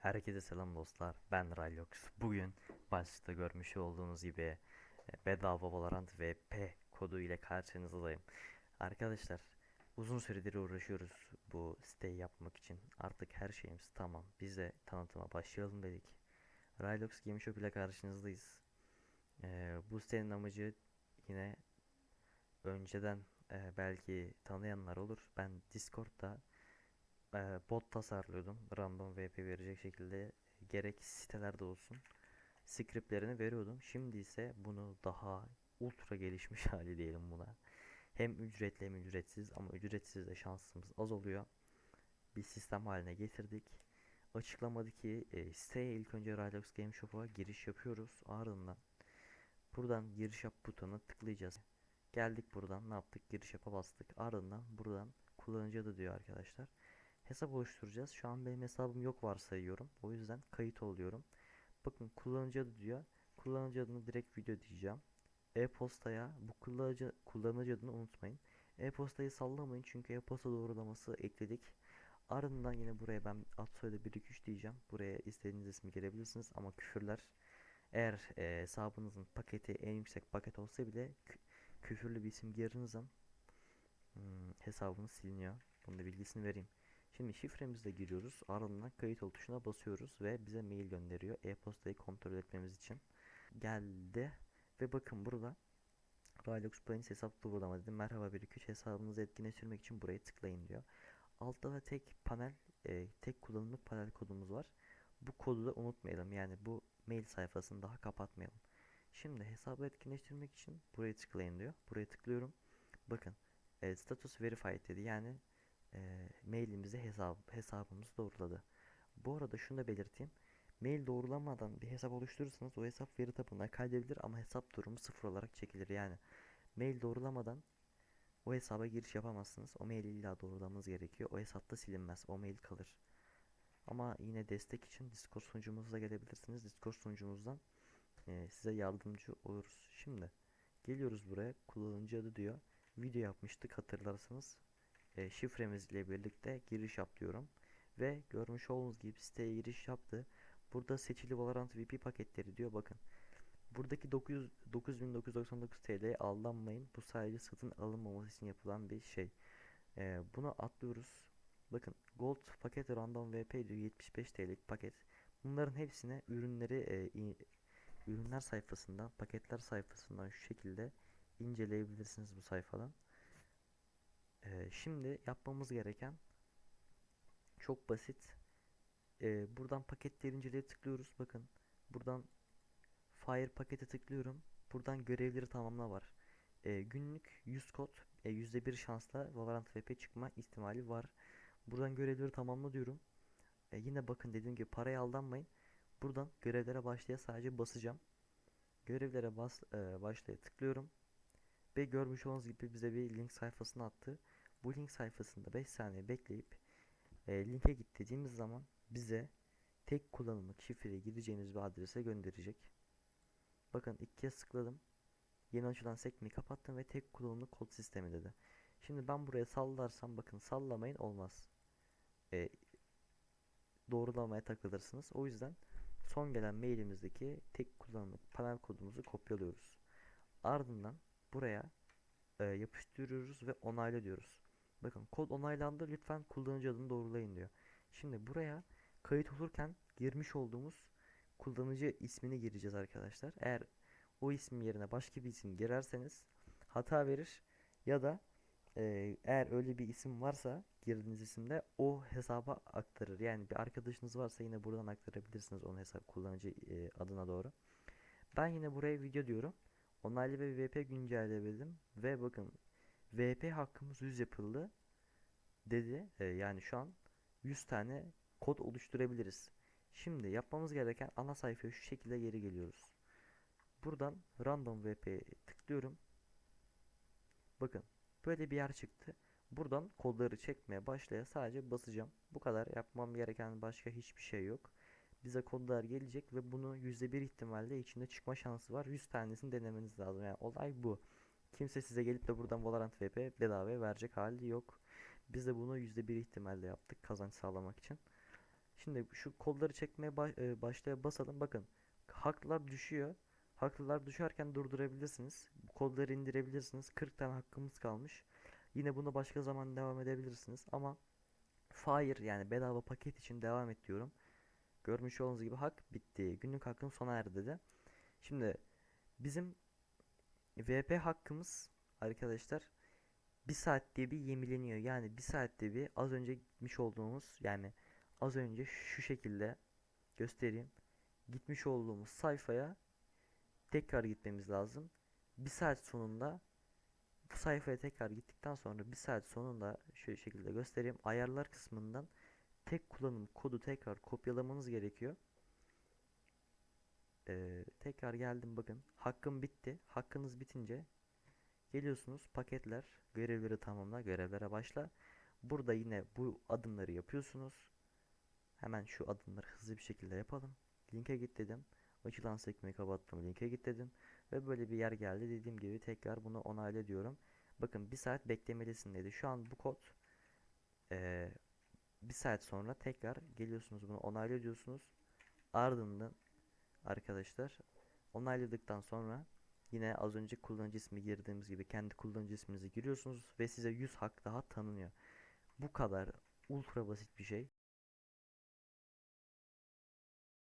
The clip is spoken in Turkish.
Herkese selam dostlar. Ben Rylox. Bugün başta görmüş olduğunuz gibi e, bedava Valorant VP kodu ile karşınızdayım. Arkadaşlar uzun süredir uğraşıyoruz bu siteyi yapmak için. Artık her şeyimiz tamam. Biz de tanıtıma başlayalım dedik. Rylox Game Shop ile karşınızdayız. E, bu sitenin amacı yine önceden e, belki tanıyanlar olur. Ben Discord'da e, bot tasarlıyordum. Random VP verecek şekilde gerek sitelerde olsun scriptlerini veriyordum. Şimdi ise bunu daha ultra gelişmiş hali diyelim buna. Hem ücretli hem ücretsiz ama ücretsiz de şansımız az oluyor. Bir sistem haline getirdik. Açıklamadaki e, siteye ilk önce Rylox Game Shop'a giriş yapıyoruz. Ardından buradan giriş yap butonuna tıklayacağız. Geldik buradan ne yaptık? Giriş yapa bastık. Ardından buradan kullanıcı adı diyor arkadaşlar hesap oluşturacağız. Şu an benim hesabım yok varsayıyorum. O yüzden kayıt oluyorum. Bakın kullanıcı adı diyor. Kullanıcı adını direkt video diyeceğim. E-postaya bu kullanıcı kullanıcı adını unutmayın. E-postayı sallamayın çünkü e-posta doğrulaması ekledik. Ardından yine buraya ben ad soyadı 1 2 3 diyeceğim. Buraya istediğiniz ismi girebilirsiniz ama küfürler eğer e, hesabınızın paketi en yüksek paket olsa bile kü- küfürlü bir isim girdiğiniz zaman hmm, hesabınız siliniyor. Bunun da bilgisini vereyim. Şimdi şifremizle giriyoruz. Ardından kayıt ol tuşuna basıyoruz ve bize mail gönderiyor. E-postayı kontrol etmemiz için. Geldi ve bakın burada Rylox Plains hesap doğrulama dedim. Merhaba 1 2 hesabınızı etkinleştirmek için buraya tıklayın diyor. Altta da tek panel, e, tek kullanımlık panel kodumuz var. Bu kodu da unutmayalım. Yani bu mail sayfasını daha kapatmayalım. Şimdi hesabı etkinleştirmek için buraya tıklayın diyor. Buraya tıklıyorum. Bakın e, status verified dedi. Yani e, mailimize hesap, hesabımız doğruladı. Bu arada şunu da belirteyim. Mail doğrulamadan bir hesap oluşturursanız o hesap veri tabanına kaydedebilir ama hesap durumu sıfır olarak çekilir. Yani mail doğrulamadan o hesaba giriş yapamazsınız. O maili illa doğrulamanız gerekiyor. O hesapta silinmez. O mail kalır. Ama yine destek için Discord sunucumuza gelebilirsiniz. Discord sunucumuzdan e, size yardımcı oluruz. Şimdi geliyoruz buraya. Kullanıcı adı diyor. Video yapmıştık hatırlarsınız e, şifremizle birlikte giriş yap diyorum. Ve görmüş olduğunuz gibi siteye giriş yaptı. Burada seçili Valorant VP paketleri diyor bakın. Buradaki 900 9999 TL aldanmayın. Bu sadece satın alınmaması için yapılan bir şey. E, bunu atlıyoruz. Bakın Gold paket Random VP diyor 75 TL'lik paket. Bunların hepsine ürünleri e, ürünler sayfasından, paketler sayfasından şu şekilde inceleyebilirsiniz bu sayfadan. Ee, şimdi yapmamız gereken çok basit. Ee, buradan paketleri inceleye tıklıyoruz. Bakın buradan Fire pakete tıklıyorum. Buradan görevleri tamamla var. Ee, günlük 100 kod e, %1 şansla Valorant VP çıkma ihtimali var. Buradan görevleri tamamla diyorum. Ee, yine bakın dediğim gibi paraya aldanmayın. Buradan görevlere başlaya sadece basacağım. Görevlere bas e, başlaya tıklıyorum. Ve görmüş olduğunuz gibi bize bir link sayfasına attı. Bu link sayfasında 5 saniye bekleyip e, linke git dediğimiz zaman bize tek kullanımlık şifreyi gireceğimiz bir adrese gönderecek. Bakın ilk kez tıkladım. Yeni açılan sekmeyi kapattım ve tek kullanımlık kod sistemi dedi. Şimdi ben buraya sallarsam bakın sallamayın olmaz. E, doğrulamaya takılırsınız. O yüzden son gelen mailimizdeki tek kullanımlık panel kodumuzu kopyalıyoruz. Ardından buraya e, yapıştırıyoruz ve onayla diyoruz. Bakın kod onaylandı lütfen kullanıcı adını doğrulayın diyor. Şimdi buraya kayıt olurken girmiş olduğumuz kullanıcı ismini gireceğiz arkadaşlar. Eğer o ismin yerine başka bir isim girerseniz hata verir ya da e, eğer öyle bir isim varsa girdiğiniz isimde o hesaba aktarır. Yani bir arkadaşınız varsa yine buradan aktarabilirsiniz onun hesap kullanıcı e, adına doğru. Ben yine buraya video diyorum. Onaylı ve VP güncelleyebildim ve bakın VP hakkımız 100 yapıldı dedi. Ee, yani şu an 100 tane kod oluşturabiliriz. Şimdi yapmamız gereken ana sayfaya şu şekilde geri geliyoruz. Buradan random VP'ye tıklıyorum. Bakın böyle bir yer çıktı. Buradan kodları çekmeye başlaya sadece basacağım. Bu kadar yapmam gereken başka hiçbir şey yok. Bize kodlar gelecek ve bunu %1 ihtimalle içinde çıkma şansı var. 100 tanesini denemeniz lazım. Yani olay bu. Kimse size gelip de buradan Valorant VP bedavaya verecek hali yok. Biz de bunu %1 ihtimalle yaptık kazanç sağlamak için. Şimdi şu kolları çekmeye ba- e, başlaya basalım. Bakın haklar düşüyor. Haklılar düşerken durdurabilirsiniz. Kolları indirebilirsiniz. 40 tane hakkımız kalmış. Yine bunu başka zaman devam edebilirsiniz. Ama Fire yani bedava paket için devam et diyorum. Görmüş olduğunuz gibi hak bitti. Günlük hakkım sona erdi dedi. Şimdi bizim VP hakkımız arkadaşlar bir saatte bir yemileniyor. Yani bir saatte bir az önce gitmiş olduğumuz yani az önce şu şekilde göstereyim. Gitmiş olduğumuz sayfaya tekrar gitmemiz lazım. Bir saat sonunda bu sayfaya tekrar gittikten sonra bir saat sonunda şu şekilde göstereyim. Ayarlar kısmından tek kullanım kodu tekrar kopyalamanız gerekiyor. Ee, tekrar geldim bakın. Hakkım bitti. Hakkınız bitince geliyorsunuz paketler, görevleri tamamla, görevlere başla. Burada yine bu adımları yapıyorsunuz. Hemen şu adımları hızlı bir şekilde yapalım. Linke git dedim. Açılan sekmeyi kapattım. Linke git dedim. Ve böyle bir yer geldi. Dediğim gibi tekrar bunu onayla diyorum. Bakın bir saat beklemelisin dedi. Şu an bu kod eee, bir saat sonra tekrar geliyorsunuz bunu onayla diyorsunuz. Ardından arkadaşlar onayladıktan sonra yine az önce kullanıcı ismi girdiğimiz gibi kendi kullanıcı isminizi giriyorsunuz ve size 100 hak daha tanınıyor. Bu kadar ultra basit bir şey.